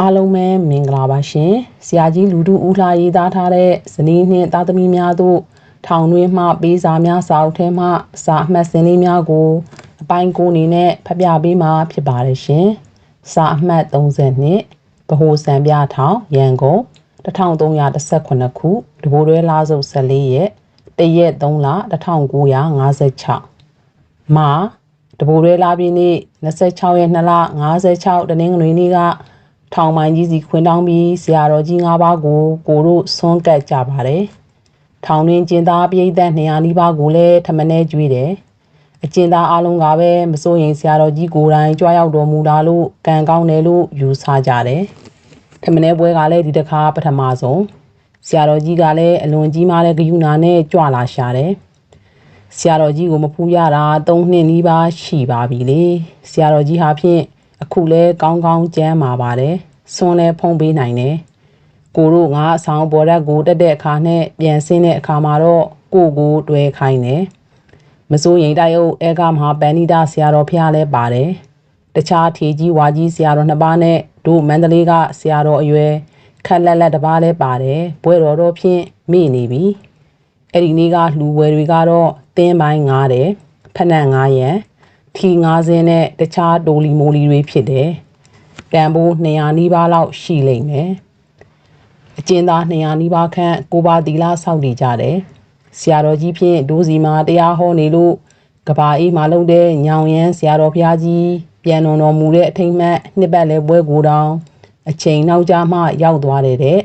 အားလုံးပဲမင်္ဂလာပါရှင်ဆရာကြီးလူထုဦးလှရေးသားထားတဲ့ဇနီးနှင့်သားသမီးများတို့ထောင်တွင်းမှပေးစာများစာအုပ်ထဲမှစာအမှတ်စင်းလေးများကိုအပိုင်းကိုအနေနဲ့ဖတ်ပြပေးမှာဖြစ်ပါတယ်ရှင်စာအမှတ်30နှစ်ဗဟိုစံပြထောင်ရန်ကုန်1318ခုတဘိုးတွဲလာစုပ်14ရက်တရက်3လ1956မာတဘိုးရဲလာပြည့်နေ့26ရက်2လ56တနင်္ဂနွေနေ့က ထောင်မိုင်းကြီးစီခွင်းတောင်းပြီးဆရာတော်ကြီး၅ပါးကိုကိုတို့ဆွန်းကပ်ကြပါတယ်။ထောင်တွင်ကျင်းသားပြည်သက်200နီးပါးကိုလည်းထမင်းနဲ့ကျွေးတယ်။အကျဉ်းသားအလုံးကပဲမစိုးရင်ဆရာတော်ကြီးကိုယ်တိုင်ကြွားရောက်တော်မူတာလို့ကံကောင်းတယ်လို့ယူဆကြတယ်။ထမင်းနဲ့ပွဲကလည်းဒီတစ်ခါပထမဆုံးဆရာတော်ကြီးကလည်းအလွန်ကြီးမားတဲ့ဂယုဏနဲ့ကြွလာရှာတယ်။ဆရာတော်ကြီးကိုမဖူးရတာ၃နှစ်နီးပါးရှိပါပြီလေဆရာတော်ကြီးဟာဖြင့် အခုလဲကောင်းကောင်းကြမ်းมาပါတယ်ဆွန်းလဲဖုံးပေးနိုင်တယ်ကိုတို့ငါအဆောင်ပေါ်ရက်ကိုတက်တဲ့အခါနဲ့ပြန်ဆင်းတဲ့အခါမှာတော့ကိုကိုတွဲခိုင်းတယ်မစိုးရင်တိုက်အုပ်အဲကမဟာပန်နိဒဆရာတော်ဖျားလဲပါတယ်တခြားထေကြီးဝါကြီးဆရာတော်နှစ်ပါးနဲ့တို့မန္တလေးကဆရာတော်အရွယ်ခက်လက်လက်တစ်ပါးလဲပါတယ်ဘွဲတော်တော့ဖြင့်မိနေပြီအဲ့ဒီနေ့ကလှူဝယ်တွေကတော့တင်းပိုင်း9တယ်ဖက်နက်9ရန် ထီ9စင်းနဲ့တခြားဒိုလီမိုလီတွေဖြစ်တယ်တန်ဖိုး200နီးပါးလောက်ရှိလိမ့်မယ်အကျဉ်းသား200နီးပါးခန့်ကိုပါတီလာစောက်နေကြတယ်ဆရာတော်ကြီးဖြင့်ဒိုးစီမှာတရားဟောနေလို့ကဘာအေးမှာလုံတဲ့ညောင်ရမ်းဆရာတော်ဘုရားကြီးပြန်တော်တော်မူတဲ့အထိမ့်မှတ်နှစ်ပတ်လဲပွဲကိုတောင်အချိန်နောက်ကျမှရောက်သွားတယ်တဲ့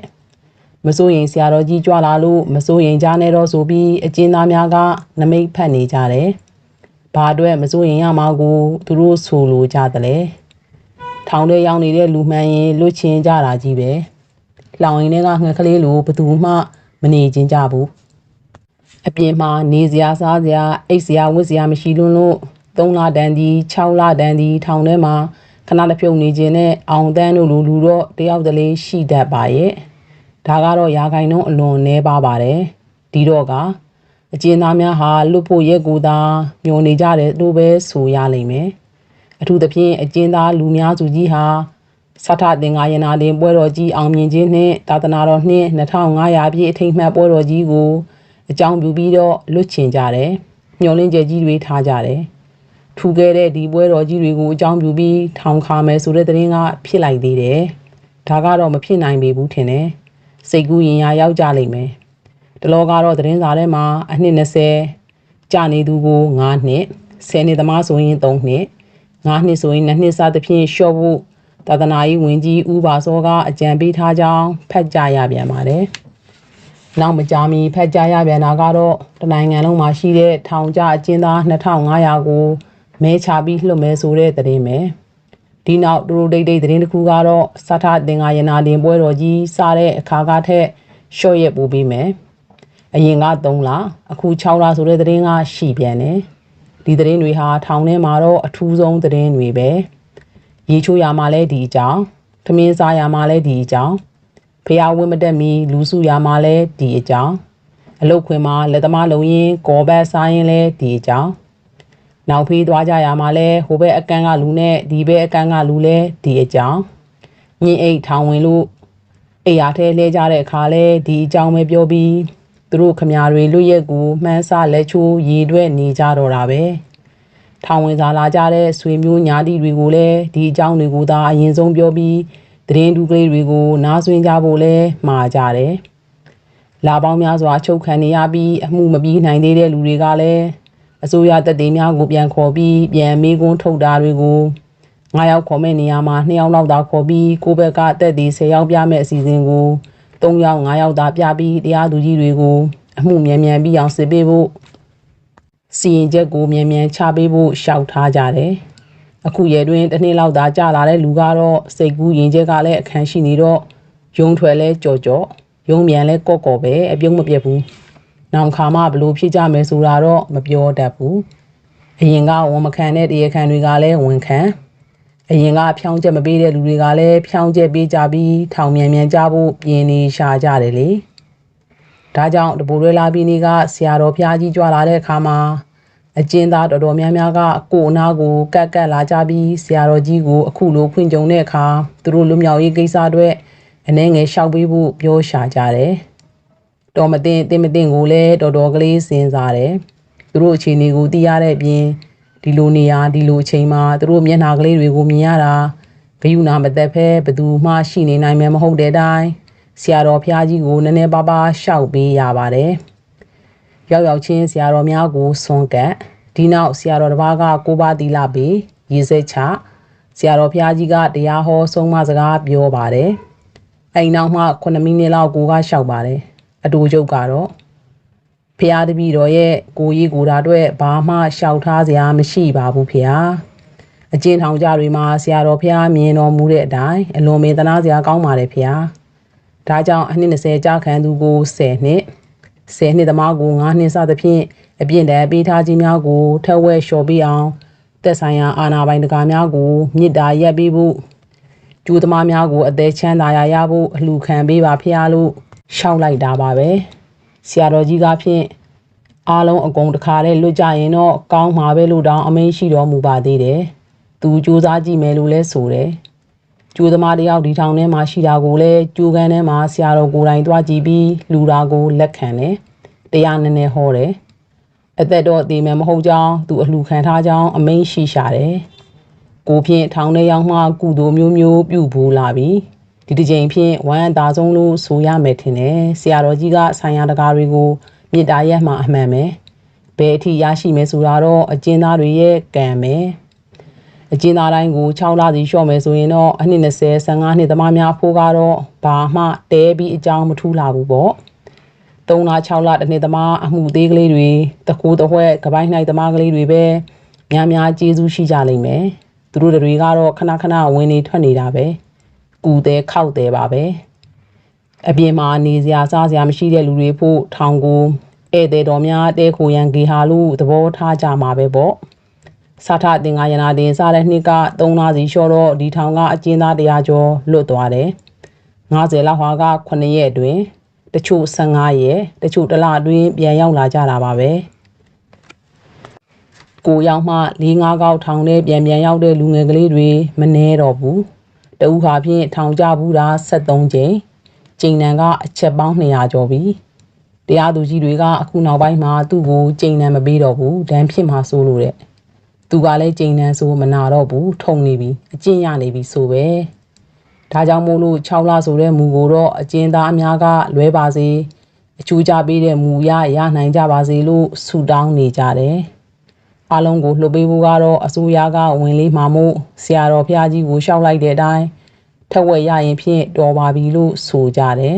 မစိုးရင်ဆရာတော်ကြီးကြွလာလို့မစိုးရင်ကြားနေတော့ဆိုပြီးအကျဉ်းသားများကနမိတ်ဖတ်နေကြတယ်။ ဘာအတွက်မစိုးရင်ရမှာကိုသူတို့ဆိုလိုကြတယ်လေ။ထောင်ထဲရောက်နေတဲ့လူမှန်ရင်လွတ်ချင်ကြတာကြီးပဲ။လောင်ရင်တွေကငှက်ကလေးလိုဘသူမှမနေချင်းကြဘူး။အပြင်မှာနေစရာစားစရာအိတ်စရာဝတ်စရာမရှိလွန်းလို့3လတန်းဒီ6လတန်းဒီထောင်ထဲမှာခဏတစ်ဖြုတ်နေခြင်းနဲ့အောင်တန်းတို့လူလူတော့တယောက်တလေရှိတတ်ပါရဲ့။ဒါကတော့ရာဂိုင်နှုန်းအလွန်နှဲပါပါတယ်ဒီတော့က အကျဉ်းသားများဟာလွတ်ဖို့ရက်ကူသာမျောနေကြတယ်လို့ပဲဆိုရလိမ့်မယ်အထူးသဖြင့်အကျဉ်းသားလူများစုကြီးဟာစထသင်္ကာယနာတင်ပွဲတော်ကြီးအောင်မြင်ခြင်းနှင့်သာသနာတော်နှင့်2500ပြည့်အထိမ်းမှတ်ပွဲတော်ကြီးကိုအကြောင်းပြုပြီးတော့လွတ်ချင်ကြတယ်မျောလင်းကျကြီးတွေထားကြတယ်ထူခဲ့တဲ့ဒီပွဲတော်ကြီးတွေကိုအကြောင်းပြုပြီးထောင်ခါမယ်ဆိုတဲ့သတင်းကဖြစ်လိုက်သေးတယ်ဒါကတော့မဖြစ်နိုင်ပေဘူးထင်တယ်စိတ်ကူးရင်ရရောက်ကြလိမ့်မယ် တလောကတော့သတင်းစာထဲမှာအနှစ်20ကြာနေသူကို9နှစ်10နှစ်သမားဆိုရင်3နှစ်9နှစ်ဆိုရင်2နှစ်စသဖြင့်ရှော့ဖို့သာသနာရေးဝန်ကြီးဦးပါစောကအကြံပေးထားကြောင်းဖတ်ကြားရပြန်ပါတယ်နောက်မကြာမီဖတ်ကြားရပြန်တာကတော့တနိုင်ငံလုံးမှာရှိတဲ့ထောင်ကျအကျဉ်းသား2500ကိုမဲချပြီးလွှတ်မဲဆိုတဲ့သတင်းပဲ။ဒီနောက်ဒူရိုဒိတ်ဒိတ်သတင်းတစ်ခုကတော့စထသင်္ကာယနာတင်ပွဲတော်ကြီးစတဲ့အခါကထက်ရှော့ရက်ပို့ပေးမယ် အရင်က3လအခု6လဆိုတဲ့သတင်းကရှိပြန်တယ်ဒီသတင်းတွေဟာထောင်ထဲမှာတော့အထူးဆုံးသတင်းတွေပဲရေချိုးရမှာလဲဒီအကြောင်းထမင်းစားရမှာလဲဒီအကြောင်းဖျားဝင်းမတက်မီလူစုရမှာလဲဒီအကြောင်းအလုတ်ခွင်မှာလက်သမားလုံရင်ကော်ဘတ်စားရင်လဲဒီအကြောင်းနောက်ဖေးသွားကြရမှာလဲဟိုဘက်အကန်းကလူနဲ့ဒီဘက်အကန်းကလူလဲဒီအကြောင်းညင်အိတ်ထောင်ဝင်လို့အိယာထဲလဲကြတဲ့အခါလဲဒီအကြောင်းပဲပြောပြီး သူတို့ခမားတွေလွတ်ရက်ကိုမှန်းဆလက်ချိုးရေတွဲနေကြတော့တာပဲထောင်ဝင်စားလာကြတဲ့ဆွေမျိုးညာတိတွေကိုလည်းဒီအကြောင်းတွေကိုသာအရင်ဆုံးပြောပြီးသတင်းဒူကလေးတွေကိုနားဆွင့်ကြဖို့လဲမှာကြတယ်လာပေါင်းများစွာချုပ်ခံနေရပြီးအမှုမပြီးနိုင်သေးတဲ့လူတွေကလည်းအစိုးရတပ်တွေများကိုပြန်ခေါ်ပြီးပြန်မေးခွန်းထုတ်တာတွေကိုငါးယောက်ခေါ်မဲ့နေရာမှာနှစ်ယောက်လောက်သာခေါ်ပြီးကိုဘက်ကတက်ဒီ10ယောက်ပြမဲ့အစီအစဉ်ကို 3ယောက်5ယောက်သာပြပြီးတရားသူကြီးတွေကိုအမှုမြန်မြန်ပြီးအောင်စစ်ပေးဖို့စီရင်ချက်ကိုမြန်မြန်ချပေးဖို့ရှောက်ထားကြတယ်။အခုရဲတွင်တစ်နှစ်လောက်သာကြာလာတဲ့လူကတော့စိတ်ကူးရင်ချက်ကလည်းအခန်းရှိနေတော့ယုံထွယ်လဲကြော်ကြော်ယုံမြန်လဲကော့ကော့ပဲအပြုံးမပြတ်ဘူး။နောင်ခါမှဘလို့ဖြစ်ကြမယ်ဆိုတာတော့မပြောတတ်ဘူးအရင်ကဝန်မခံတဲ့တရားခံတွေကလည်းဝန်ခံ အရင်ကဖြောင်းချက်မပေးတဲ့လူတွေကလည်းဖြောင်းချက်ပေးကြပြီးထောင်မြန်မြန်ကြဖို့ပြင်နေရှာကြတယ်လေဒါကြောင့်တပူရဲလာပြီးနေကဆရာတော်ဖျားကြီးကြွလာတဲ့အခါမှာအကျဉ်းသားတော်တော်များများကကိုအနာကိုကက်ကက်လာကြပြီးဆရာတော်ကြီးကိုအခုလိုဖွင့်ကြုံတဲ့အခါသူတို့လူမြောက်ရေးကိစ္စအတွက်အနေငယ်လျှောက်ပေးဖို့ပြောရှာကြတယ်။တော်မတင်တင်မတင်ကိုလည်းတော်တော်ကလေးစဉ်းစားတယ်။သူတို့အခြေအနေကိုသိရတဲ့အပြင် ဒီလိုနေရာဒီလိုအချိန်မှာသူတို့မျက်နှာကလေးတွေကိုမြင်ရတာဘယူနာမသက်ဖဲဘသူမှရှိနေနိုင်မယ်မဟုတ်တဲ့အတိုင်းဆရာတော်ဖျားကြီးကိုနည်းနည်းပါးပါးရှောက်ပေးရပါတယ်။ရောက်ရောက်ချင်းဆရာတော်များကိုဆွန်ကတ်ဒီနောက်ဆရာတော်တစ်ပါးကကိုပါတီလာပြီးရေစက်ချဆရာတော်ဖျားကြီးကတရားဟောဆုံးမစကားပြောပါတယ်။အဲ့နောက်မှ9မိနစ်လောက်ကိုကရှောက်ပါတယ်။အတူချုပ်ကတော့ ဖျားတပည့်တော်ရဲ့ကိုကြီးကိုတာအတွက်ဘာမှရှောက်ထားစရာမရှိပါဘူးဖျား။အကျဉ်းထောင်ကြတွေမှာဆရာတော်ဖျားမြင်တော်မူတဲ့အတိုင်းအလွန်မေတနာစရာကောင်းပါတယ်ဖျား။ဒါကြောင့်အနှစ်20ကြာခံသူကို10နှစ်10နှစ်သမားကို9နှစ်စသဖြင့်အပြင့်တန်ပေးထားခြင်းများကိုထက်ဝဲလျှော်ပေးအောင်သက်ဆိုင်ရာအာဏာပိုင်တကာများကိုမြစ်တာရက်ပေးဖို့ကျူးသမားများကိုအသေးချမ်းသာရရဖို့အလှခံပေးပါဖျားလို့ရှောက်လိုက်တာပါပဲ ဆရာတော်ကြီးကဖြင့်အားလုံးအကုန်တခါတည်းလွတ်ကြရင်တော့ကောင်းမှာပဲလို့တောင်းအမိန့်ရှိတော်မူပါသေးတယ်သူစူးစမ်းကြည့်မယ်လို့လဲဆိုတယ်ကျိုးသမားတယောက်ဒီထောင်ထဲမှာရှိတာကိုလည်းကျိုးကန်းထဲမှာဆရာတော်ကိုယ်တိုင်တွားကြည့်ပြီးလူတာကိုလက်ခံတယ်တရားနည်းနည်းဟောတယ်အသက်တော့တည်မယ်မဟုတ်ကြောင်းသူအလှခံထားကြောင်းအမိန့်ရှိရှာတယ်ကိုဖြင့်ထောင်ထဲရောက်မှကုသိုလ်မျိုးမျိုးပြုဘူးလာပြီ ဒီတစ်ချိန်ဖြင့်ဝမ်းအသာဆုံးလို့ဆိုရမယ်ထင်တယ်ဆရာတော်ကြီးကဆိုင်ရာတကာတွေကိုမြစ်တာရက်မှအမှန်ပဲဘယ်အထိရရှိမယ်ဆိုတာတော့အကျဉ်းသားတွေရဲ့ကံပဲအကျဉ်းသားတိုင်းကို6လစီလျှော့မယ်ဆိုရင်တော့အနှစ်20 15နှစ်သမားများဖို့ကတော့ဘာမှတဲပြီးအကြောင်းမထူးလာဘူးပေါ့3လ6လတစ်နှစ်သမားအမှုသေးကလေးတွေတကူတဝက်ကပိုင်းနိုင်သမားကလေးတွေပဲများများကျေးဇူးရှိကြလိမ့်မယ်သူတို့တွေကတော့ခဏခဏဝင်နေထွက်နေတာပဲ ကူသေးခောက်သေးပါပဲအပြင်မှာနေစရာစားစရာမရှိတဲ့လူတွေဖို့ထောင်ကိုဧည့်သည်တော်များတဲခိုရန်ဂေဟာလို့သဘောထားကြမှာပဲပေါ့စာထတင်္ဂါယနာတင်စားတဲ့နှစ်က3လစီလျှော့တော့ဒီထောင်ကအကျဉ်းသားတရားကျော်လွတ်သွားတယ်90လောက်ဟာက9ရက်အတွင်းတချို့15ရက်တချို့တစ်လအတွင်းပြန်ရောက်လာကြတာပါပဲကိုရောက်မှ၄၅ကောက်ထောင်ထဲပြန်ပြန်ရောက်တဲ့လူငယ်ကလေးတွေမနှဲတော့ဘူး တဦးဟာဖြင့်ထောင်ကြဘူးတာ73ကြိမ်ကျိန်နံကအချက်ပေါင်း200ကျော်ပြီတရားသူကြီးတွေကအခုနောက်ပိုင်းမှာသူ့ကိုကျိန်နံမပေးတော့ဘူးဒဏ်ဖြစ်မှာစိုးလို့တဲ့သူကလည်းကျိန်နံဆိုမနာတော့ဘူးထုံနေပြီအကျင့်ရနေပြီဆိုပဲဒါကြောင့်မို့လို့6လဆိုတဲ့မူကိုတော့အကျဉ်းသားအများကလွဲပါစေအကျိုးကြပေးတဲ့မူရရနိုင်ကြပါစေလို့ဆုတောင်းနေကြတယ် အလုံးကိုလှုပ်ပေးဖို့ကတော့အစိုးရကဝင်လေးမှာမို့ဆရာတော်ဖျားကြီးကိုရှောက်လိုက်တဲ့အတိုင်းထက်ဝက်ရရင်ဖြင့်တော်ပါပြီလို့ဆိုကြတယ်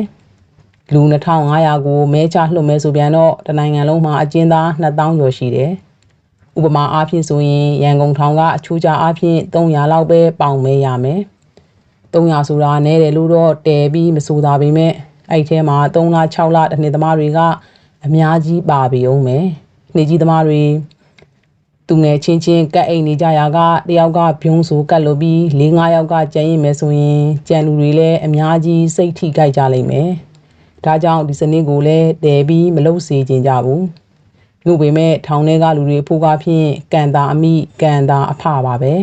လူ2500ကိုမဲချလှုပ်မဲဆိုပြန်တော့တနိုင်ငံလုံးမှာအကျဉ်းသား2000ကျော်ရှိတယ်ဥပမာအားဖြင့်ဆိုရင်ရန်ကုန်ထောင်ကအချိုးချအားဖြင့်300လောက်ပဲပေါင်မဲရမယ်300ဆိုတာနည်းတယ်လို့တော့တဲပြီးမဆိုတာပေမဲ့အဲ့ထဲမှာ3လ6လတစ်နှစ်သမားတွေကအများကြီးပါပြီအောင်မယ်နှစ်ကြီးသမားတွေ သူငယ်ချင်းချင်းကတ်အိမ်နေကြရာကတယောက်ကဘုံဆိုကတ်လို့ပြီး၄၅ယောက်ကကြံရင်မယ်ဆိုရင်ကြံလူတွေလည်းအများကြီးစိတ်ထိကြိုက်ကြလိမ့်မယ်ဒါကြောင့်ဒီစနစ်ကိုလည်းတည်ပြီးမလုပ်စေချင်ကြဘူးမြို့ပေမဲ့ထောင်ထဲကလူတွေဖိုးကားဖြင့်ကန်တာအမိကန်တာအဖပါပဲ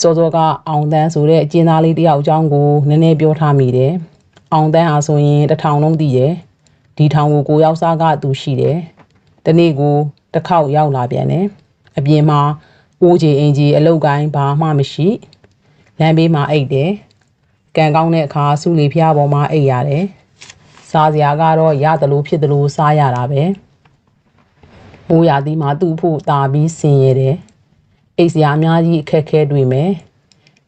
စောစောကအောင်တန်းဆိုတဲ့အကျဉ်းသားလေးတယောက်အကြောင်းကိုနည်းနည်းပြောထားမိတယ်အောင်တန်းအားဆိုရင်တထောင်လုံးတည်ရဲ့ဒီထောင်ကိုကိုရောက်စားကသူရှိတယ်တနေ့ကို တစ်ခေါက်ရောက်လာပြန်တယ်အပြင်မှာအိုးကြီးအင်ကြီးအလုတ်ကိုင်းဘာမှမရှိလမ်းဘေးမှာအိတ်တယ်ကံကောင်းတဲ့အခါစုလီဖျားပေါ်မှာအိတ်ရတယ်စားစရာကတော့ရတယ်လို့ဖြစ်တယ်လို့စားရတာပဲမိုးရာသီမှာသူ့ဖို့တာပြီးဆင်ရတယ်အိတ်စရာအများကြီးအခက်ခဲတွေ့မယ်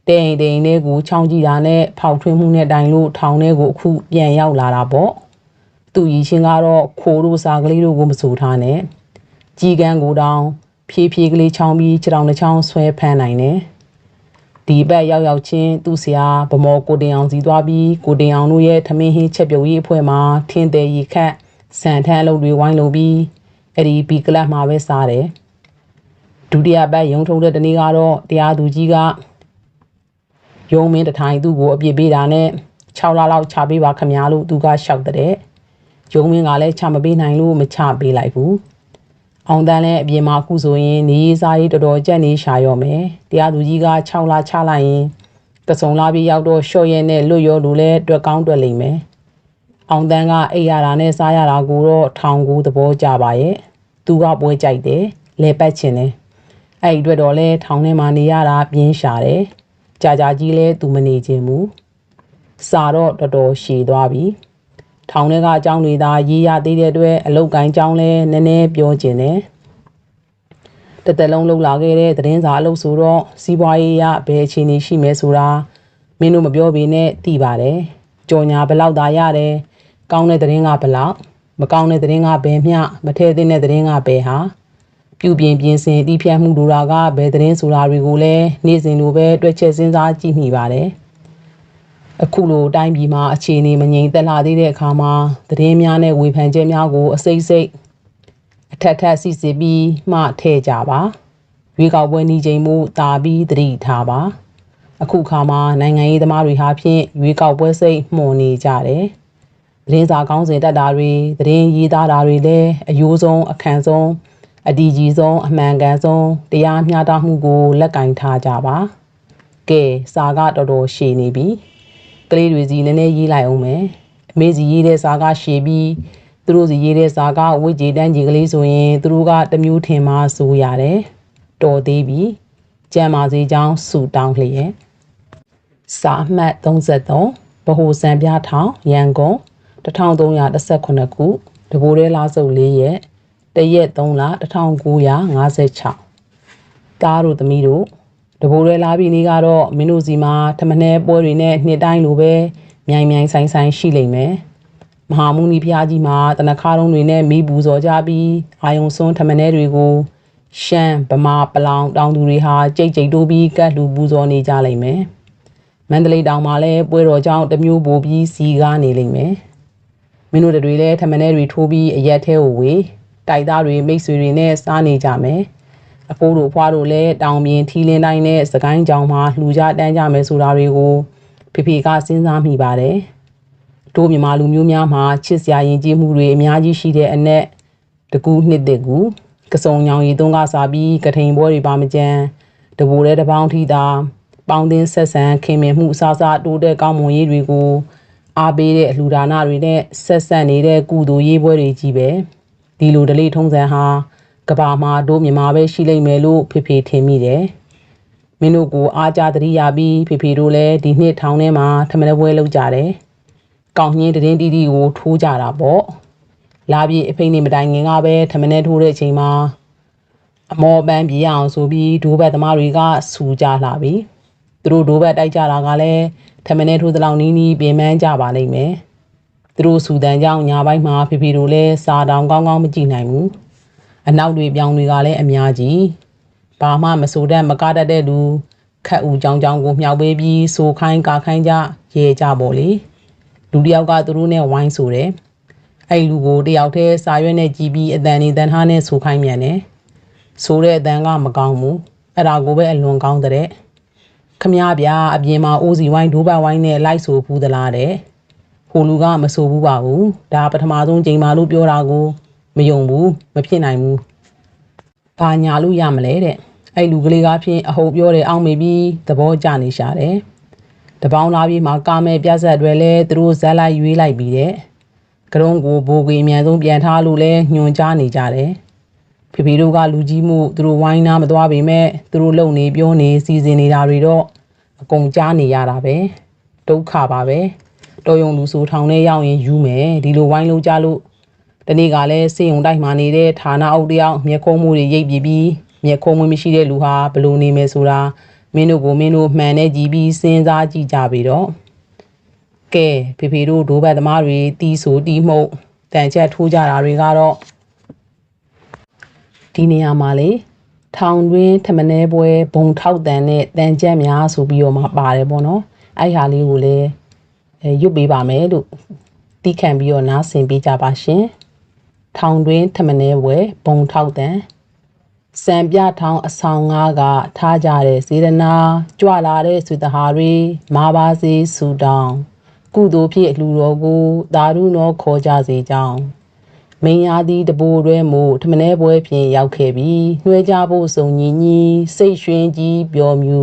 တိန်တိန်လေးကိုချောင်းကြည့်တာနဲ့ဖောက်ထွင်းမှုနဲ့တိုင်လို့ထောင်ထဲကိုအခုပြန်ရောက်လာတာပေါ့သူ့ရည်ချင်းကတော့ခိုးတို့စားကလေးတို့ကိုမစိုးထားနဲ့ ကြီးကန်းကိုတောင်ဖြည်းဖြည်းကလေးချောင်းပြီးခြေထောင်တစ်ချောင်းဆွဲဖမ်းနိုင်တယ်ဒီဘက်ရောက်ရောက်ချင်းသူ့ဆရာဗမော်ကိုတင်အောင်စီသွားပြီးကိုတင်အောင်တို့ရဲ့ထမင်းဟင်းချက်ပြုတ်ရေးအဖွဲ့မှာထင်းတယ်ရီခတ်စံထန်းအလုပ်တွေဝိုင်းလုပ်ပြီးအဲ့ဒီဘီကလပ်မှာပဲစားတယ်ဒုတိယဘက်ရုံထုံတဲ့တနေ့ကတော့တရားသူကြီးကရုံမင်းတထိုင်သူ့ကိုအပြစ်ပေးတာနဲ့6လလောက်ချပေးပါခမများလို့သူကရှောက်တဲ့ရုံမင်းကလည်းချမပေးနိုင်လို့မချပေးလိုက်ဘူး အောင်တန်းလည်းအပြင်မှာအခုဆိုရင်နေရေးစားရေးတော်တော်ကြက်နေရှာရော့မယ်တရားသူကြီးက6လချလိုက်ရင်တစုံလာပြီးရောက်တော့ရှော့ရဲနဲ့လွတ်ရောလို့လဲတွက်ကောင်းတွက်လိမ့်မယ်အောင်တန်းကအိပ်ရတာနဲ့စားရတာကိုတော့ထောင်ကူသဘောကျပါရဲ့သူကပွဲကြိုက်တယ်လဲပတ်ချင်တယ်အဲ့ဒီအတွက်တော့လဲထောင်ထဲမှာနေရတာပြင်းရှာတယ်ကြာကြာကြီးလဲသူမနေခြင်းဘူးစာတော့တော်တော်ရှည်သွားပြီ ထောင်ထဲကအကြောင်းတွေသာရေးရသေးတဲ့အတွက်အလုတ်ကိုင်းကြောင်းလဲနည်းနည်းပြောကျင်တယ်တစ်သက်လုံးလှုပ်လာခဲ့တဲ့သတင်းစာအလုပ်ဆိုတော့စီးပွားရေးရဘယ်အခြေအနေရှိမဲဆိုတာမင်းတို့မပြောဘဲနဲ့သိပါတယ်ကြော်ညာဘယ်လောက်သာရတယ်ကောင်းတဲ့သတင်းကဘယ်လောက်မကောင်းတဲ့သတင်းကဘယ်မျှမထည့်သင့်တဲ့သတင်းကဘယ်ဟာပြုပြင်ပြင်ဆင်တည်ဖြတ်မှုတို့တာကဘယ်သတင်းဆိုတာတွေကိုလည်းနေ့စဉ်လိုပဲတွက်ချက်စဉ်းစားကြည့်မိပါတယ် အခုလိုအတိုင်းပြည်မှာအခြေအနေမငြိမ်သက်လာသေးတဲ့အခါမှာသတင်းများနဲ့ဝေဖန်ချက်များကို အစိမ့်စိမ့်အထက်ထက်စီစစ်ပြီးမှထည့်ကြပါရွေးကောက်ပွဲနှီးချိန်မှုတာပြီးသတိထားပါအခုခါမှာနိုင်ငံရေးသမားတွေဟာဖြင့်ရွေးကောက်ပွဲစိတ်မှုန်နေကြတယ်သတင်းစာကောင်းစဉ်တက်တာတွေသတင်းရေးသားတာတွေလည်းအယိုးဆုံးအခန့်ဆုံးအဒီကြီးဆုံးအမှန်ကန်ဆုံးတရားမျှတမှုကိုလက်ကင်ထားကြပါကဲစာကတော်တော်ရှည်နေပြီ ကလေးတွေစီနည်းနည်းရေးလိုက်အောင်မယ်အမေစီရေးတဲ့စာကရှည်ပြီးသူတို့စီရေးတဲ့စာကဝိကြေတန်းကြီးကလေးဆိုရင်သူတို့ကတမျိုးထင်မှဆိုရတယ်တော်သေးပြီကြံပါစေကြောင်းဆူတောင်းလျက်စာအမှတ်33ဗဟိုစံပြထောင်ရန်ကုန်1318ခုတဘိုးရဲလားစုပ်၄ရက်တရက်3လ1956တားတို့သမီးတို့ တဘိုးရဲလားပြီးနေကတော့မင်းတို့စီမှာထမနှဲပွဲတွေနဲ့နှစ်တိုင်းလိုပဲမြိုင်မြိုင်ဆိုင်ဆိုင်ရှိလိမ့်မယ်မဟာမုနီဖျားကြီးမှာတနခါတုံးတွေနဲ့မိပူဇော်ကြပြီးအာယုံစွန်းထမနှဲတွေကိုရှမ်းဗမာပလောင်တောင်သူတွေဟာကြိတ်ကြိတ်တိုးပြီးကတ်လူပူဇော်နေကြလိမ့်မယ်မန္တလေးတောင်မှာလည်းပွဲတော်ကြောင့်တမျိုးပိုပြီးစီကားနေလိမ့်မယ်မင်းတို့တွေလည်းထမနှဲတွေထိုးပြီးအရက်ထဲကိုဝေတိုက်သားတွေမိတ်ဆွေတွေနဲ့စားနေကြမယ် အဖိုးတို့ဖွားတို့လည်းတောင်မြင်ထီလင်းတိုင်းနဲ့စကိုင်းကြောင်မှာလှူကြတန်းကြမယ်ဆိုတာတွေကိုဖေဖေကစဉ်းစားမိပါတယ်တို့မြန်မာလူမျိုးများမှာချစ်စရာယဉ်ကျေးမှုတွေအများကြီးရှိတဲ့အနက်တကူနှစ်သက်ကူကစုံညောင်ရီသုံးကစားပြီးကထိန်ပွဲတွေပါမကြမ်းတဘူတဲ့တပေါင်းထီတာပေါင်းတင်ဆက်ဆံခင်မင်မှုအစားစားတိုးတဲ့ကောင်းမွန်ရေးတွေကိုအားပေးတဲ့အလှူဒါနတွေနဲ့ဆက်ဆက်နေတဲ့ကုသိုလ်ရေးပွဲတွေကြီးပဲဒီလိုဒလေးထုံးစံဟာ ကဘာမှာတို့မြန်မာပဲရှိလိမ့်မယ်လို့ဖေဖေထင်မိတယ်မင်းတို့ကိုအားကြတတိရပြီးဖေဖေတို့လည်းဒီနှစ်ထောင်ထဲမှာထမင်းပွဲလုပ်ကြတယ်ကောင်းညင်းတည်င်းတီးတီးကိုထိုးကြတာပေါ့လာပြီးအဖိနေမတိုင်ငင်ကပဲထမင်းနဲ့ထိုးတဲ့အချိန်မှာအမောပန်းပြေးအောင်ဆိုပြီးဒိုးဘက်သမားတွေကစူကြလာပြီသူတို့ဒိုးဘက်တိုက်ကြတာကလည်းထမင်းနဲ့ထိုးသလောက်နီးနီးပြင်ပန်းကြပါလိမ့်မယ်သူတို့စူတန်ကြောင့်ညာဘက်မှာဖေဖေတို့လည်းစာတောင်ကောင်းကောင်းမကြည့်နိုင်ဘူး အနောက်တွေပြောင်းတွေကလည်းအများကြီးဘာမှမဆိုတတ်မကားတတ်တဲ့လူခက်ဦးကြောင်ကြောင်ကိုမြှောက်ပေးပြီးဆိုခိုင်းကာခိုင်းကြရဲကြပေါ့လေလူတယောက်ကသူတို့နဲ့ဝိုင်းဆိုတယ်အဲ့လူကိုတယောက်တည်းစာရွက်နဲ့ကြည်ပြီးအတန်နေတန်ထားနဲ့ဆိုခိုင်းမြန်တယ်ဆိုတဲ့အတန်ကမကောင်းဘူးအဲ့ဒါကိုပဲအလွန်ကောင်းတဲ့ခမရဗျာအပြင်မှာအိုးစီဝိုင်းဒိုးပတ်ဝိုင်းနဲ့လိုက်ဆိုဘူးသလားတဲ့ဟိုလူကမဆိုဘူးပါဘူးဒါပထမဆုံးချိန်မှလို့ပြောတာကို မယုံဘူးမဖြစ်နိုင်ဘူးဘာညာလို့ရမလဲတဲ့အဲ့လူကလေးကဖြင့်အဟုတ်ပြောတယ်အောင်းမိပြီးသဘောကျနေရှာတယ်တပေါင်းလာပြီးမှကာမဲပြတ်ဆက်တွေလဲသူတို့ဇက်လိုက်ရွေးလိုက်ပြီးတဲ့ကရုံးကိုဘိုးကြီးအမြန်ဆုံးပြန်ထားလို့လဲညွန်ကြားနေကြတယ်ဖေဖေတို့ကလူကြီးမှုသူတို့ဝိုင်းနာမသွားပေမဲ့သူတို့လုံနေပြောနေစီစဉ်နေတာတွေတော့အကုန်ကြားနေရတာပဲဒုက္ခပါပဲတော်ယုံလူဆိုထောင်ထဲရောက်ရင်ယူမယ်ဒီလိုဝိုင်းလုံးကြလို့ တနေ့ကလည်းစေယုံတိုက်မှနေတဲ့ဌာနအုပ်တယောက်မျက်ခုံးမှုတွေရိပ်ပြီးပြီးမျက်ခုံးမှုမရှိတဲ့လူဟာဘလို့နေမယ်ဆိုတာမင်းတို့ကိုမင်းတို့မှန်နဲ့ကြည်ပြီးစဉ်းစားကြည့်ကြပြီတော့ကဲဖေဖေတို့ဒိုးဘက်သမားတွေတီးဆိုတီးမှုတ်တန်ချက်ထိုးကြတာတွေကတော့ဒီနေရာမှာလေထောင်တွင်းထမနှဲပွဲဘုံထောက်တန်တဲ့တန်ချက်များဆိုပြီးတော့မှပါတယ်ပေါ့နော်အဲ့ဟာလေးကိုလည်းအဲရွတ်ပေးပါမယ်လို့တီးခံပြီးတော့နားဆင်ပေးကြပါရှင် ထောင်တွင်းထမနှဲပွဲဘုံထောက်တန်စံပြထောင်အဆောင်ငါးကထားကြတဲ့စေရနာကြွလာတဲ့ဆွေတဟာတွေမာပါစေဆူတောင်းကုသိုလ်ဖြစ်အလှူတော်ကိုသာရုနောခေါ်ကြစေကြောင်းမိန်အားသည်တပိုးရဲမို့ထမင်းပွဲဖြင့်ရောက်ခဲ့ပြီးနှွှဲကြဖို့စုံညီညီစိတ်ရွှင်ကြီးပျော်မြူ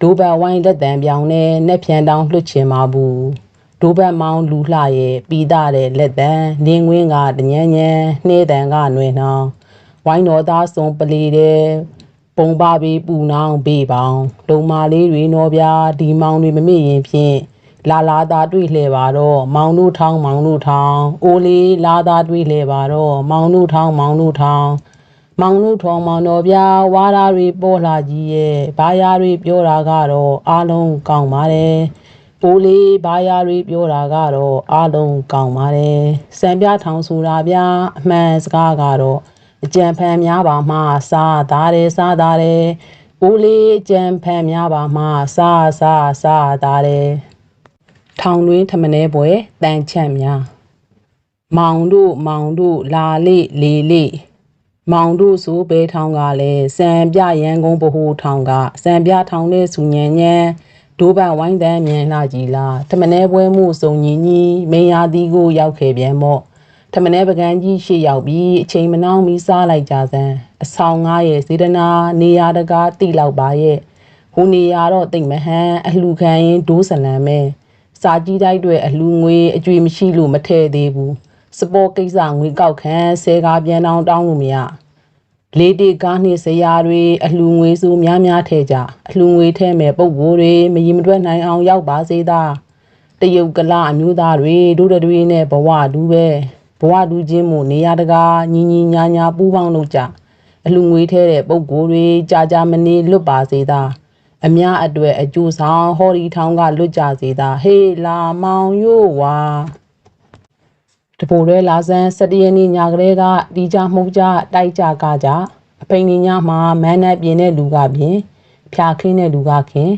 ဒိုးဘတ်ဝိုင်းလက်တံပြောင်နဲ့နှက်ဖြန်တောင်လွှတ်ချင်ပါဘူး ဒိုးဘတ်မောင်းလူလှရဲ့ပြီးသားတဲ့လက်တံလင်းဝင်းကတညံညံနှဲတံကຫນွေနှောင်းဝိုင်းတော်သားစုံပလီတဲ့ပုံပါပေပူနောင်ဘေးပေါင်ဒုံမာလေးတွေနော်ဗျာဒီမောင်တွေမမေ့ရင်ဖြင့်လာလာသာတွေ့လှဲပါတော့မောင်တို့ထောင်းမောင်တို့ထောင်းအိုးလေးလာသာတွေ့လှဲပါတော့မောင်တို့ထောင်းမောင်တို့ထောင်းမောင်တို့ထောင်းမောင်တော်ဗျာဝါရာတွေပေါ်လာကြီးရဲ့ဘာယာတွေပြောတာကတော့အားလုံးကောင်းပါတယ် အိုးလေးဘာယာတွေပြောတာကတော့အားလုံးကောင်းပါတယ်စံပြထောင်းဆိုတာဗျာအမှန်စကားကတော့အကြံဖန်များပါမှစားသားတယ်စားသားတယ်အိုးလေးအကြံဖန်များပါမှစားစားစားသားတယ်ထောင်တွင်းထမင်းပွဲတန်ချက်များမောင်တို့မောင်တို့လာလေလေလေမောင်တို့ဆိုဘဲထောင်ကလည်းစံပြရန်ကုန်ဗဟိုထောင်ကစံပြထောင်နဲ့စုညံညံ ဒိုးပဝိုင်းတန်းမြန်လာကြီးလားထမင်းပွဲမှုစုံညီညီမင်းရာသီကိုရောက်ခဲ့ပြန်မော့ထမင်းပကန်းကြီးရှေ့ရောက်ပြီးအချိန်မနှောင်းပြီးစားလိုက်ကြစမ်းအဆောင်ငားရဲ့စေတနာနေရာတကာတိလောက်ပါရဲ့ဟိုနေရာတော့တိတ်မဟန်အလှခံရင်ဒိုးဆလံမဲစာကြီးတိုက်တွေအလှငွေအကျွေမရှိလို့မထည့်သေးဘူးစပေါ်ကိစ္စငွေကောက်ခံဆဲကားပြန်တောင်းတောင်းလို့မရ လေးတေကားနှင့်ဆရာတွေအလှငွေစုများများထည့်ကြအလှငွေထဲမဲ့ပုံကိုယ်တွေမရင်မတွက်နိုင်အောင်ရောက်ပါစေသာတရုတ်ကလအမျိုးသားတွေဒုဒတွေနဲ့ဘဝတူပဲဘဝတူချင်းမို့နေရတကာညီညီညာညာပူးပေါင်းလို့ကြအလှငွေထဲတဲ့ပုံကိုယ်တွေကြာကြာမနေလွတ်ပါစေသာအများအတွေ့အကျိုးဆောင်ဟော်ဒီထောင်းကလွတ်ကြစေသာဟေးလာမောင်ရို့ဝါ တပိုရဲလာစန်း၁၇ရက်နေ့ညကလေးကဒီကြမှုကြတိုက်ကြကကြအပိန်နေညမှာမန်းနဲ့ပြင်းတဲ့လူကပြင်းဖြာခင်းတဲ့လူကခင်း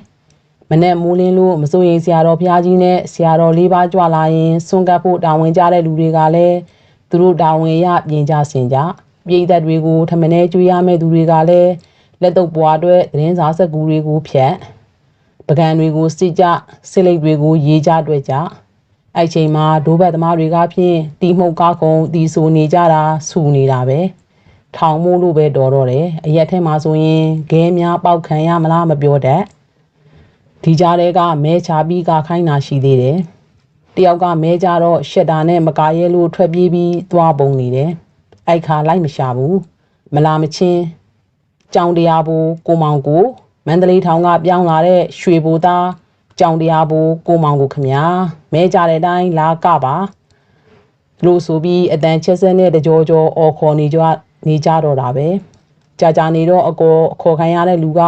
မနဲ့မိုးလင်းလို့မစိုးရင်ဆရာတော်ဖျားကြီးနဲ့ဆရာတော်လေးပါးကြွလာရင်ဆွန့်ကပ်ဖို့တာဝန်ကြတဲ့လူတွေကလည်းသူတို့တာဝန်ရပြင်ကြဆင်ကြပြည်သက်တွေကိုထမင်းနဲ့ကျွေးရမယ့်သူတွေကလည်းလက်တော့ပွားအတွက်သတင်းစာစက်ကူတွေကိုဖြတ်ပကံတွေကိုစစ်ကြစစ်လိတ်တွေကိုရေးကြအတွက်ကြ အဲ့ချိန်မှာဒိုးဘက်သမားတွေကဖြင့်တီမှုတ်ကားကုံတီဆိုနေကြတာဆူနေတာပဲထောင်မိုးလို့ပဲတော်တော့တယ်အရက်ထဲမှာဆိုရင်ခဲများပေါက်ခံရမလားမပြောတတ်ဒီကြားထဲကမဲချပြီးကခိုင်းတာရှိသေးတယ်တယောက်ကမဲကြတော့ရှက်တာနဲ့မကာရဲလို့ထွက်ပြေးပြီးသွားပုံနေတယ်အိုက်ခါလိုက်မရှာဘူးမလာမချင်းကြောင်တရားဘူကိုမောင်ကိုမန္တလေးထောင်ကပြောင်းလာတဲ့ရွှေဘူသား ကြောင်တရားဘူကိုမောင်ကိုခမညာမဲကြတဲ့အတိုင်းလာကပါလို့ဆိုပြီးအတန်ချက်ဆက်နဲ့တကြောကြောအော်ခေါ်နေကြနေကြတော့တာပဲကြာကြာနေတော့အကောအခေါ်ခံရတဲ့လူက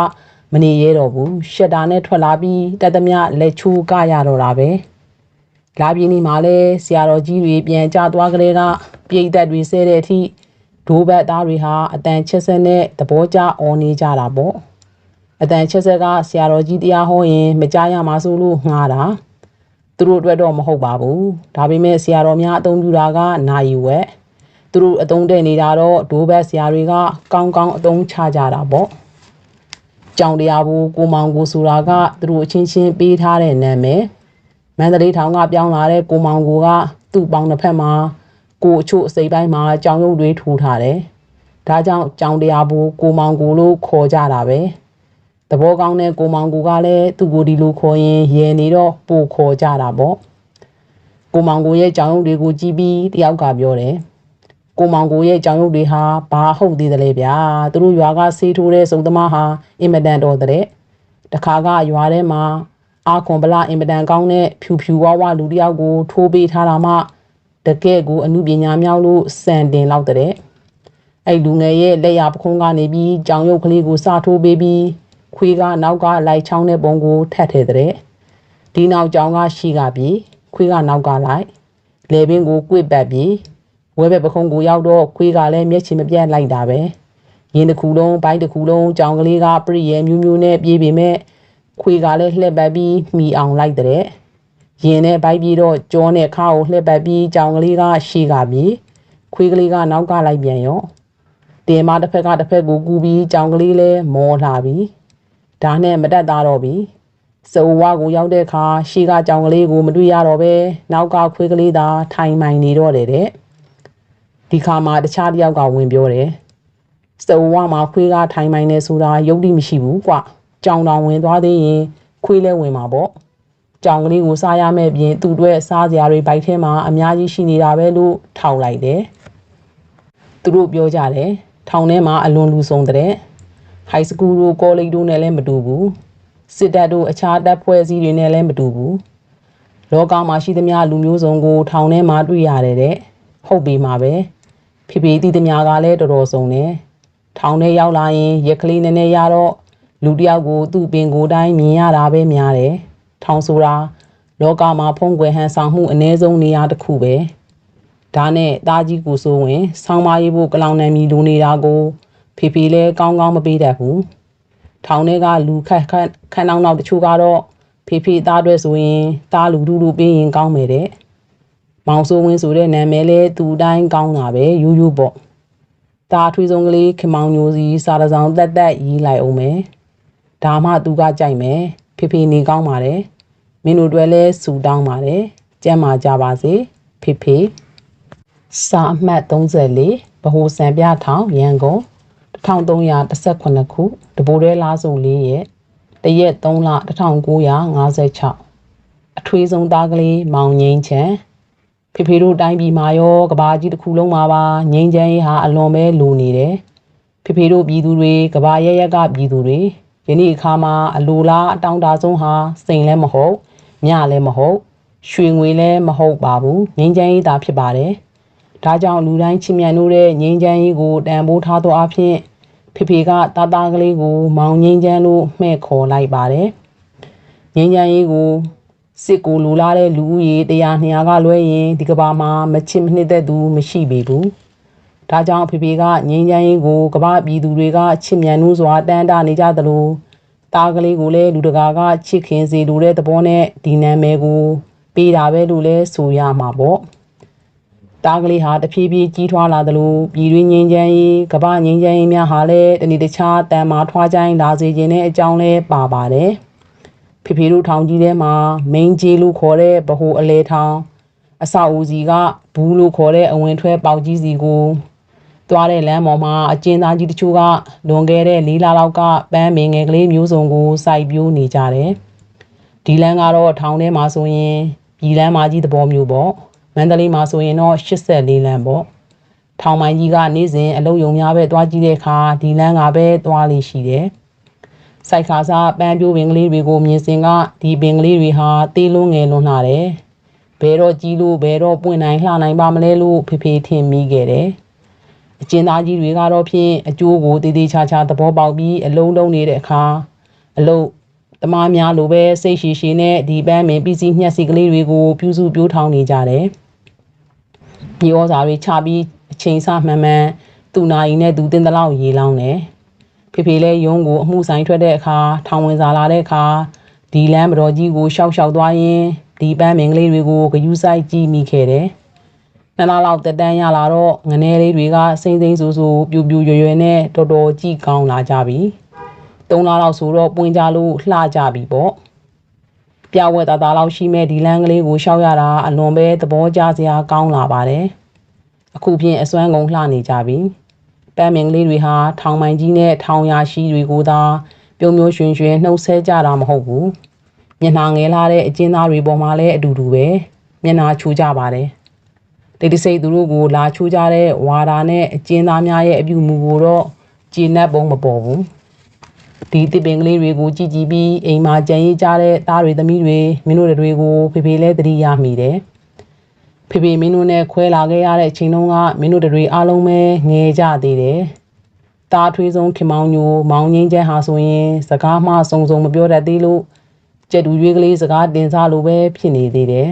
မနေရဲတော့ဘူးရှက်တာနဲ့ထွက်လာပြီးတသမြလက်ချိုးကရတော့တာပဲလာပြင်းဒီမှာလဲဆရာတော်ကြီးတွေပြန်ကြသွားကြတဲ့ကပြိတ်သက်တွေဆဲတဲ့အထိဒိုးဘက်သားတွေဟာအတန်ချက်ဆက်နဲ့သဘောကျအော်နေကြတာပေါ့ အတန်ချက်ဆက်ကဆရာတော်ကြီးတရားဟောရင်မကြားရမှာဆိုလို့ငှားတာသူတို့အတွက်တော့မဟုတ်ပါဘူးဒါပေမဲ့ဆရာတော်များအသုံးပြုတာကနာယီဝက်သူတို့အသုံးတဲ့နေတာတော့ဒိုးဘက်ဆရာတွေကကောင်းကောင်းအသုံးချကြတာပေါ့ကြောင်တရားဘူးကိုမောင်ကိုဆိုတာကသူတို့အချင်းချင်းပေးထားတဲ့နာမည်မန္တလေးထောင်ကပြောင်းလာတဲ့ကိုမောင်ကိုကသူ့ပေါင်းတစ်ဖက်မှာကိုအချို့အစိပ်ပိုင်းမှာကြောင်ရုပ်တွေထိုးထားတယ်ဒါကြောင့်ကြောင်တရားဘူးကိုမောင်ကိုလို့ခေါ်ကြတာပဲ သဘောကောင်းတဲ့ကိုမောင်ကိုကလည်းသူ့ကိုဒီလိုခေါ်ရင်ရဲနေတော့ပို့ခေါ်ကြတာပေါ့ကိုမောင်ကိုရဲ့ကြောင်ရုပ်တွေကိုကြည့်ပြီးတယောက်ကပြောတယ်ကိုမောင်ကိုရဲ့ကြောင်ရုပ်တွေဟာဘာဟုတ်သေးတယ်လဲဗျာသူတို့ရွာကဆေးထိုးတဲ့စုံသမားဟာအင်မတန်တော်တဲ့တခါကရွာထဲမှာအာခွန်ဗလာအင်မတန်ကောင်းတဲ့ဖြူဖြူဝါဝလူတယောက်ကိုထိုးပေးထားတာမှတကယ့်ကိုအမှုပညာမြောက်လို့စံတင်လောက်တဲ့အဲ့လူငယ်ရဲ့လက်ရပခုံးကနေပြီးကြောင်ရုပ်ကလေးကိုစထိုးပေးပြီး ခွေးကနောက်ကလိုက်ချောင်းတဲ့ပုံကိုထက်ထဲတဲ့ဒီနောက်ကြောင်ကရှိကပြီးခွေးကနောက်ကလိုက်လေပင်ကိုကွေ့ပတ်ပြီးဝဲဘက်ပခုံးကိုရောက်တော့ခွေးကလည်းမျက်ချင်မပြတ်လိုက်တာပဲရင်တစ်ခုလုံးဘိုင်းတစ်ခုလုံးကြောင်ကလေးကပြည့်ရဲမျိုးမျိုးနဲ့ပြေးပေမဲ့ခွေးကလည်းလှက်ပတ်ပြီးမိအောင်လိုက်တဲ့ရင်နဲ့ဘိုက်ပြီးတော့ကြောနဲ့ခါကိုလှက်ပတ်ပြီးကြောင်ကလေးကရှေ့ကပြီးခွေးကလေးကနောက်ကလိုက်ပြန်ရောတင်မတစ်ဖက်ကတစ်ဖက်ကိုကူပြီးကြောင်ကလေးလဲမောလာပြီး ဒါနဲ့မတက်သားတော့ပြီစိုးဝါကိုရောက်တဲ့အခါရှေ့ကကြောင်ကလေးကိုမတွေ့ရတော့ပဲနောက်ကခွေးကလေးသာထိုင်မိုင်နေတော့တယ်တဲ့ဒီဒီခါမှာတခြားတစ်ယောက်ကဝင်ပြောတယ်စတဝါမှာခွေးကထိုင်မိုင်းနေဆိုတာယုတ်တိမရှိဘူးကွကြောင်တောင်ဝင်သွားသေးရင်ခွေးလဲဝင်မှာပေါ့ကြောင်ကလေးကိုစားရမယ့်ပြင်သူ့အတွက်စားစရာတွေဘိုက်ထဲမှာအများကြီးရှိနေတာပဲလို့ထောက်လိုက်တယ်သူတို့ပြောကြတယ်ထောင်ထဲမှာအလွန်လူဆုံးတဲ့ ဟိုက်စကူးတို့ကောလိပ်တို့နဲ့လည်းမတူဘူးစစ်တပ်တို့အခြားတပ်ဖွဲ့စည်းတွေနဲ့လည်းမတူဘူးလောကမှာရှိသမျှလူမျိုးစုံကိုထောင်ထဲမှာတွေ့ရတယ်တဲ့ဟုတ်ပြီမှာပဲဖေဖေတည်သမျှကလည်းတော်တော်ဆုံးတယ်ထောင်ထဲရောက်လာရင်ရက်ကလေးနည်းနည်းရတော့လူတစ်ယောက်ကိုသူ့ပင်ကိုယ်တိုင်းမြင်ရတာပဲများတယ်ထောင်ဆိုတာလောကမှာဖုံးကွယ်ဟန်ဆောင်မှုအ ਨੇ ဆုံးနေရာတစ်ခုပဲဒါနဲ့တာကြီးကိုဆိုဝင်ဆောင်းမရေးဖို့ကလောင်နယ်မီလိုနေတာကို ဖေဖေလဲကောင်းကောင်းမပေးတတ်ဘူးထောင်ထဲကလူခက်ခက်ခန်းနောက်နောက်တချို့ကတော့ဖေဖေသားအတွက်ဆိုရင်သားလူလူလူပေးရင်ကောင်းမယ်တဲ့မောင်ဆိုးဝင်းဆိုတဲ့နာမည်လဲသူ့တိုင်းကောင်းတာပဲယူးယူးပေါ့ဒါအထွေဆုံးကလေးခင်မောင်ညိုစီစာတစောင်းတက်တက်ရေးလိုက်အောင်မယ်ဒါမှသူကကြိုက်မယ်ဖေဖေနေကောင်းပါတယ်မင်းတို့တွေလဲစူတောင်းပါတယ်ကြမ်းမာကြပါစေဖေဖေစာအမှတ်34ဗဟိုစံပြထောင်ရန်ကုန် 1318ခုတဘိုးရဲလားစုံလေးရဲ့တရက်3လ1956အထွေးဆုံးသားကလေးမောင်ငိမ့်ချန်ဖေဖေတို့တိုင်းပြည်မှာရောကဘာကြီးတစ်ခုလုံးမှာပါငိမ့်ချမ်းရေးဟာအလွန်ပဲလိုနေတယ်ဖေဖေတို့ပြည်သူတွေကဘာရရက်ကပြည်သူတွေယနေ့အခါမှာအလိုလားအတောင်းတဆုံးဟာစိန်လည်းမဟုတ်ညလည်းမဟုတ်ရွှေငွေလည်းမဟုတ်ပါဘူးငိမ့်ချမ်းရေးသာဖြစ်ပါတယ်ဒါကြောင့်လူတိုင်းချစ်မြတ်နိုးတဲ့ငိမ့်ချမ်းရေးကိုတန်ဖိုးထားသောအဖြစ် ဖေဖေကတာတာကလေးကိုမောင်ငိမ့်ချမ်းလို့မှဲ့ခေါ်လိုက်ပါတယ်ငိမ့်ချမ်းရေးကိုစစ်ကိုလူလာတဲ့လူဦးရေ100 200ကလွဲရင်ဒီကဘာမှာမချစ်မနှစ်သက်သူမရှိပေဘူးဒါကြောင့်ဖေဖေကငိမ့်ချမ်းရေးကိုကဘာပြည်သူတွေကချစ်မြတ်နိုးစွာတန်တာနေကြသလိုတာကလေးကိုလည်းလူတကာကချစ်ခင်စေလိုတဲ့သဘောနဲ့ဒီနာမည်ကိုပေးတာပဲလို့လဲဆိုရမှာပေါ့ တားကလေးဟာတဖြည်းဖြည်းကြီးထွားလာသလိုပြည်တွင်းငင်းချမ်းရေးကမ္ဘာငင်းချမ်းရေးများဟာလည်းတဏိတခြားတန်မာထွားချိုင်းလာစေခြင်းတဲ့အကြောင်းလဲပါပါတယ်ဖေဖေတို့ထောင်ကြီးထဲမှာမင်းကြီးလို့ခေါ်တဲ့ဗဟိုအလဲထောင်အဆောက်အဦစီကဘူးလို့ခေါ်တဲ့အဝင်ထွက်ပေါက်ကြီးစီကိုသွားတဲ့လမ်းပေါ်မှာအကျဉ်းသားကြီးတချို့ကလွန်ခဲ့တဲ့လေးလလောက်ကပန်းမင်ငယ်ကလေးမျိုးစုံကိုစိုက်ပျိုးနေကြတယ်ဒီလမ်းကတော့ထောင်ထဲမှာဆိုရင်ပြည်လမ်းမကြီးသဘောမျိုးပေါ့ မန္တလေးမှာဆိုရင်တော့84လမ်းပေါ့ထောင်မိုင်းကြီးကနေ့စဉ်အလုံးယုံများပဲတွားကြည့်တဲ့အခါဒီလမ်းကပဲတွားလေးရှိတယ်စိုက်ခါစားပန်းပြိုးပင်ကလေးတွေကိုမြင်စင်ကဒီပင်ကလေးတွေဟာတေးလုံးငယ်လွန်းလာတယ်ဘယ်တော့ကြီးလို့ဘယ်တော့ပွင့်နိုင်လှနိုင်ပါမလဲလို့ဖေဖေထင်မိခဲ့တယ်အကျဉ်းသားကြီးတွေကတော့ဖြင့်အကျိုးကိုတည်တည်ချာချာသဘောပေါက်ပြီးအလုံးလုံးနေတဲ့အခါအလုံးတမားများလိုပဲစိတ်ရှိရှိနဲ့ဒီပန်းမင်ပစ္စည်းညှက်စီကလေးတွေကိုပြူစုပြိုးထောင်းနေကြတယ် မြေဩဇာတွေချပြီးအချိန်ဆမှန်မှန်သူ့နာရီနဲ့သူတင်တလောက်ရေလောင်းတယ်ဖေဖေလဲယုံကိုအမှုဆိုင်ထွက်တဲ့အခါထောင်ဝင်စာလာတဲ့အခါဒီလမ်းမတော်ကြီးကိုရှောက်ရှောက်သွားရင်ဒီပန်းမင်ကလေးတွေကိုဂယူးဆိုင်ကြည့်မိခဲ့တယ်နှစ်လလောက်တက်တန်းရလာတော့ငနေလေးတွေကစိမ့်စိမ့်ဆူဆူပြူပြူရွယ်ရွယ်နဲ့တော်တော်ကြည့်ကောင်းလာကြပြီသုံးလလောက်ဆိုတော့ပွင့်ကြလို့လှကြပြီပေါ့ ပြဝက်သားသားလောက်ရှိမဲ့ဒီလမ်းကလေးကိုရှောက်ရတာအလွန်ပဲသဘောကျစရာကောင်းလာပါတယ်အခုဖြင့်အစွမ်းကုန်လှနေကြပြီပန်းမင်ကလေးတွေဟာထောင်မိုင်ကြီးနဲ့ထောင်ရရှိတွေကိုသာပြုံးမျိုးရွှင်ရွှင်နှုတ်ဆက်ကြတာမဟုတ်ဘူးမျက်နှာငယ်လာတဲ့အကျဉ်းသားတွေပေါ်မှာလည်းအတူတူပဲမျက်နှာချူကြပါတယ်တိတိစိတ်သူတို့ကိုလာချိုးကြတဲ့ဝါဒါနဲ့အကျဉ်းသားများရဲ့အပြုမူကိုတော့ကျေနပ်ပုံမပေါ်ဘူး ဒီတစ်ပင်ကလေးတွေကိုကြည်ကြည်ပြီးအိမ်မှာကြံရည်ကြတဲ့သားတွေသမီးတွေမင်းတို့တွေကိုဖေဖေလဲတတိရမိတယ်ဖေဖေမင်းတို့နဲ့ခွဲလာခဲ့ရတဲ့အချိန်တုန်းကမင်းတို့တွေအားလုံးပဲငဲကြသေးတယ်တားထွေးဆုံးခင်မောင်ညိုမောင်ငင်းချဲဟာဆိုရင် စကားမှစုံစုံမပြောတတ်သေးလို့ကြက်တူရွေးကလေးစကားတင်စားလို့ပဲဖြစ်နေသေးတယ်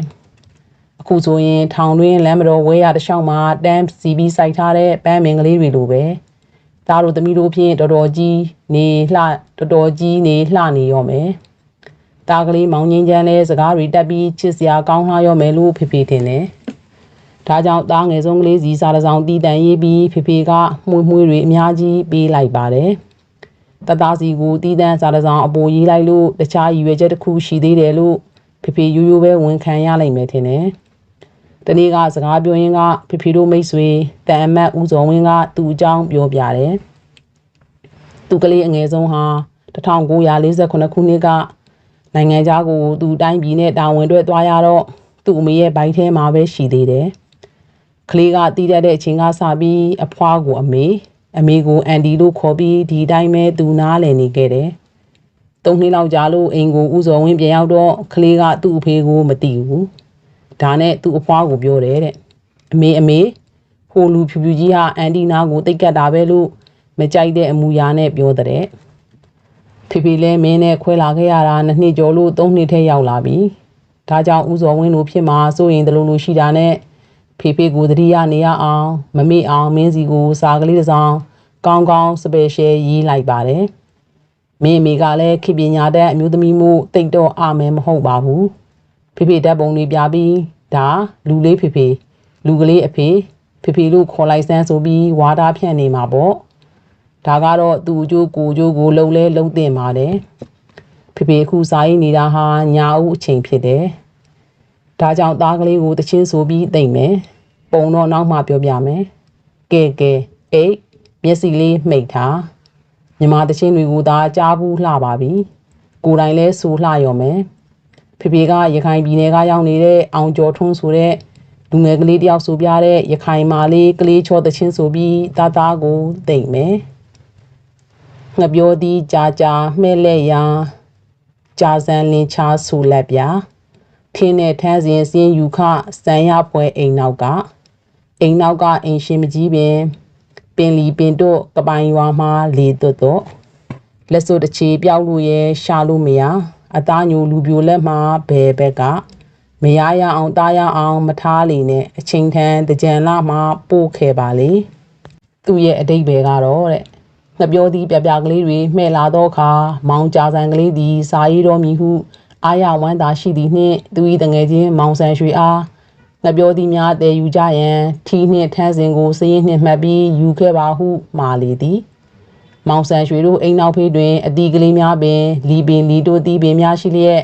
အခုဆိုရင်ထောင်တွင်းလမ်းမတော်ဝဲရတလျှောက်မှာတန်းစီပြီးစိုက်ထားတဲ့ပန်းမင်ကလေးတွေလိုပဲ သားတို့သမီးတို့ဖြင့်တော်တော်ကြီးနေလှတော်တော်ကြီးနေလှနေရောမယ်တားကလေးမောင်ငင်းချမ်းလဲစကားတွေတက်ပြီးချစ်စရာကောင်းလှရောမယ်လို့ဖေဖေထင်တယ်ဒါကြောင့်သားငယ်ဆုံးကလေးစီစားတစောင်းတီးတန်ရေးပြီးဖေဖေကမှုန့်မှုတွေအများကြီးပေးလိုက်ပါတယ်တသားစီကိုတီးတန်းစားတစောင်းအပိုရေးလိုက်လို့တခြားရည်ရွယ်ချက်တစ်ခုရှိသေးတယ်လို့ဖေဖေရိုးရိုးပဲဝန်ခံရလိမ့်မယ်ထင်တယ် တနေ့ကစကားပြောရင်းကဖေဖေတို့မိတ်ဆွေတန်အမတ်ဦးစောဝင်းကသူ့အကြောင်းပြောပြတယ်သူကလေးအငယ်ဆုံးဟာ1948ခုနှစ်ကနိုင်ငံခြားကိုသူတိုင်းပြည်နဲ့တာဝန်အတွက်သွားရတော့သူ့အမေရဲ့ဘိုက်ထဲမှာပဲရှိသေးတယ်ကလေးကတီးတတ်တဲ့အချိန်ကစပြီးအဖွားကိုအမေအမေကိုအန်ဒီလို့ခေါ်ပြီးဒီတိုင်းပဲသူနားလည်နေခဲ့တယ်သုံးနှစ်လောက်ကြာလို့အိမ်ကိုဥစော်ဝင်းပြန်ရောက်တော့ကလေးကသူ့အဖေကိုမသိဘူး ဒါနဲ့သူ့အဖွားကိုပြောတယ်တဲ့အမေအမေဟိုလူဖြူဖြူကြီးဟာအန်ဒီနာကိုတိတ်ကတ်တာပဲလို့မကြိုက်တဲ့အမူအရာနဲ့ပြောတဲ့ဖေဖေလဲမင်းနဲ့ခွဲလာခဲ့ရတာနှစ်နှစ်ကျော်လို့သုံးနှစ်ထဲရောက်လာပြီဒါကြောင့်ဥစော်ဝင်းလိုဖြစ်မှာစိုးရင်တလူလူရှိတာနဲ့ဖေဖေကိုတတိယနေရအောင်မမေ့အောင်မင်းစီကိုစာကလေးတစ်စောင်းကောင်းကောင်းစပယ်ရှယ်ရေးလိုက်ပါတယ်မင်းအမေကလည်းခေပညာတတ်အမျိုးသမီးမှုတိတ်တော့အာမယ်မဟုတ်ပါဘူး ဖေဖေဓာတ်ပုံတွေပြပြီးဒါလူလေးဖေဖေလူကလေးအဖေဖေဖေလို့ခေါ်လိုက်စမ်းဆိုပြီးဝါတာဖြန့်နေမှာပေါ့ဒါကတော့သူ့အကျိုးကိုအကျိုးကိုလုံလဲလုံတင်ပါတယ်ဖေဖေအခုစာရေးနေတာဟာညာဦးအချိန်ဖြစ်တယ်ဒါကြောင့်သားကလေးကိုတချင်းဆိုပြီးတိတ်မယ်ပုံတော့နောက်မှပြောပြမယ်ကဲကဲအိတ်မျက်စိလေးမှိတ်ထားမြမတချင်းတွေကိုသာကြားဘူးလှပါပြီကိုယ်တိုင်လဲဆိုလှရော်မယ် ဖေဖေကရခိုင်ပြည်နယ်ကရောက်နေတဲ့အောင်ကျော်ထွန်းဆိုတဲ့လူငယ်ကလေးတယောက်ဆိုပြတဲ့ရခိုင်မာလေးကလေးချောတချင်းဆိုပြီးတာတာကိုတိတ်မယ်ငှပြောသည်ကြာကြာမှဲ့လက်ရာကြာစံလင်းချားဆူလက်ပြခင်းနဲ့ထန်းစဉ်စင်းယူခစံရပွဲအိမ်နောက်ကအိမ်နောက်ကအိမ်ရှင်မကြီးပင်ပင်လီပင်တို့ကပိုင်ရွာမှာလေတွတ်တော့လက်စွပ်တစ်ချေပြောက်လို့ရဲရှာလို့မရ အသားညိုလူပြိုလက်မှာဘယ်ဘက်ကမရရအောင်တားရအောင်မထားလေနဲ့အချိန်ထန်တကြံလာမှာပို့ခဲ့ပါလေသူ့ရဲ့အတိတ်ပဲကတော့တဲ့ငပြောသည်ပြပြကလေးတွေမှဲ့လာတော့ခါမောင်ကြာဆန်ကလေးသည်စာရေးတော်မူဟုအာရဝမ်းသာရှိသည်နှင့်သူ၏တငယ်ချင်းမောင်ဆန်ရွှေအားငပြောသည်များတည်ယူကြရန်ထီနှင့်ထန်းစဉ်ကိုစည်ရင်နှင့်မှတ်ပြီးယူခဲ့ပါဟုမှာလေသည် မောင်ဆန်ရွှေတို့အိမ်နောက်ဖေးတွင်အတီကလေးများပင်လီပင်လီတို့တီးပင်များရှိလျက်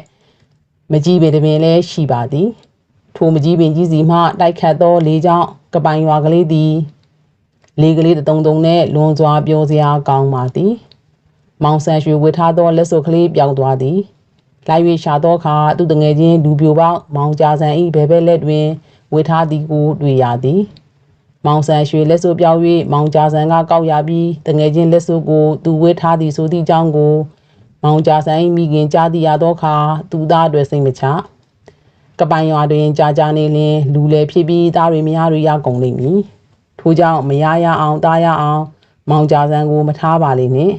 မကြီးပင်တပင်လည်းရှိပါသည်ထိုမကြီးပင်ကြီးစီမှတိုက်ခတ်သောလေကြောင့်ကပိုင်ရွာကလေးသည်လေကလေးတတုံတုံနဲ့လွန်စွာပြောစရာကောင်းပါသည်မောင်ဆန်ရွှေဝေထားသောလက်စွပ်ကလေးပြောင်းသွားသည်လိုက်၍ရှာသောအခါသူ့တငယ်ချင်းလူပြိုပေါက်မောင်ကြာဆန်၏ဘဲဘဲလက်တွင်ဝေထားသည်ကိုတွေ့ရသည် မောင်ဆန်ရွှေလက်စွပ်ပြောင်း၍မောင်ကြာဆန်ကကောက်ရပြီးတငယ်ချင်းလက်စွပ်ကိုသူဝေထားသည်ဆိုသည့်အကြောင်းကို မောင်ကြာဆန်၏မိခင်ကြားသိရသောအခါသူသားအတွက်စိတ်မချကပိုင်ရွာတွင်ကြာကြာနေလင်လူလေဖြစ်ပြီးသားတွေမရတွေရကုန်လိမ့်မည်ထို့ကြောင့်မရရအောင်တားရအောင် မောင်ကြာဆန်ကိုမထားပါလိမ့်နဲ့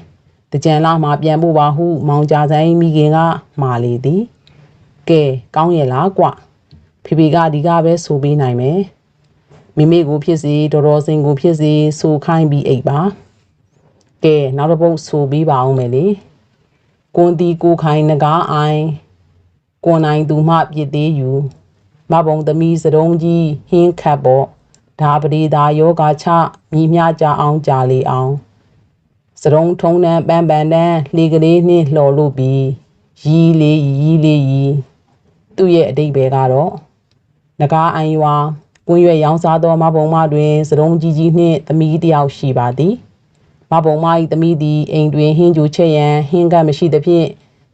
တကြံလာမှပြန်ဖို့ပါဟု မောင်ကြာဆန်၏မိခင်ကမှာလေသည်ကဲကောင်းရဲ့လားကွဖေဖေကဒီကပဲဆိုပေးနိုင်မယ် မိမိကိုဖြစ်စီတော်တော်စင်ကိုဖြစ်စီဆိုခိုင်းပြီးအိပ်ပါကဲနောက်တစ်ပုတ်ဆိုပြီးပါအောင်မယ်လေကွန်တီကိုခိုင်ငကားအိုင်ကွန်နိုင်သူမှပြစ်သေးယူမဘုံသမီးစတုံးကြီးဟင်းခတ်ပေါ့ဒါပရိသာယောဂချမိမြကြအောင်ကြာလေအောင်စရုံထုံးတန်းပန်းပန်းတန်းလှေကလေးနှင့်လှော်လို့ပြီးရီးလေးရီးလေးရီးသူ့ရဲ့အတိတ်ပဲကတော့ငကားအိုင်ရွာ ကွင်းရွက်ရောင်းစားသောမဘုံမတွင်စရုံကြီးကြီးနှင့်သမီးတစ်ယောက်ရှိပါသည်မဘုံမ၏သမီးသည်အိမ်တွင်ဟင်းကြိုချက်ရန်ဟင်းကပ်မရှိသဖြင့်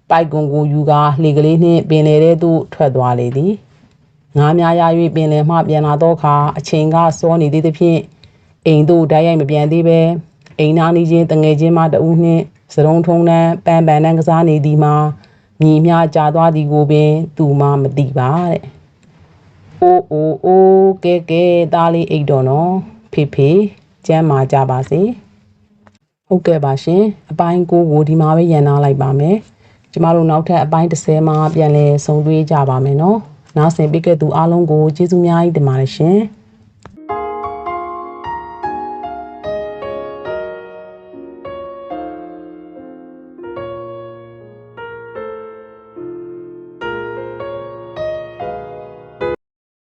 ပိုက်ကွန်ကိုယူကာလှေကလေးနှင့်ပင်လယ်ထဲသို့ထွက်သွားလေသည်ငားများရ၍ပင်လယ်မှပြန်လာသောအခါအချိန်ကစောနေသေးသဖြင့်အိမ်သို့တိုက်ရိုက်မပြန်သေးပဲအိမ်နာနီးချင်းတငယ်ချင်းမတဦးနှင့်စရုံထုံနှန်းပန်းပန်းနှန်းကစားနေသည်မှာမြည်များကြာသွားသည်ကိုပင် သူမှမသိပါတဲ့။ အိုးအိုးအိုးကဲကဲသားလေးအိတ်တော်နော်ဖေဖေကျမ်းမာကြပါစေ။ဟုတ်ကဲ့ပါရှင်အပိုင်းကိုကိုဒီမှာပဲရန်နာလိုက်ပါမယ်။ကျမတို့နောက်ထပ်အပိုင်း30မှာပြန်လည်ဆုံတွေ့ကြပါမယ်နော်။နားဆင်ပေးခဲ့သူအားလုံးကိုကျေးဇူးများကြီးတင်ပါတယ်ရှင်။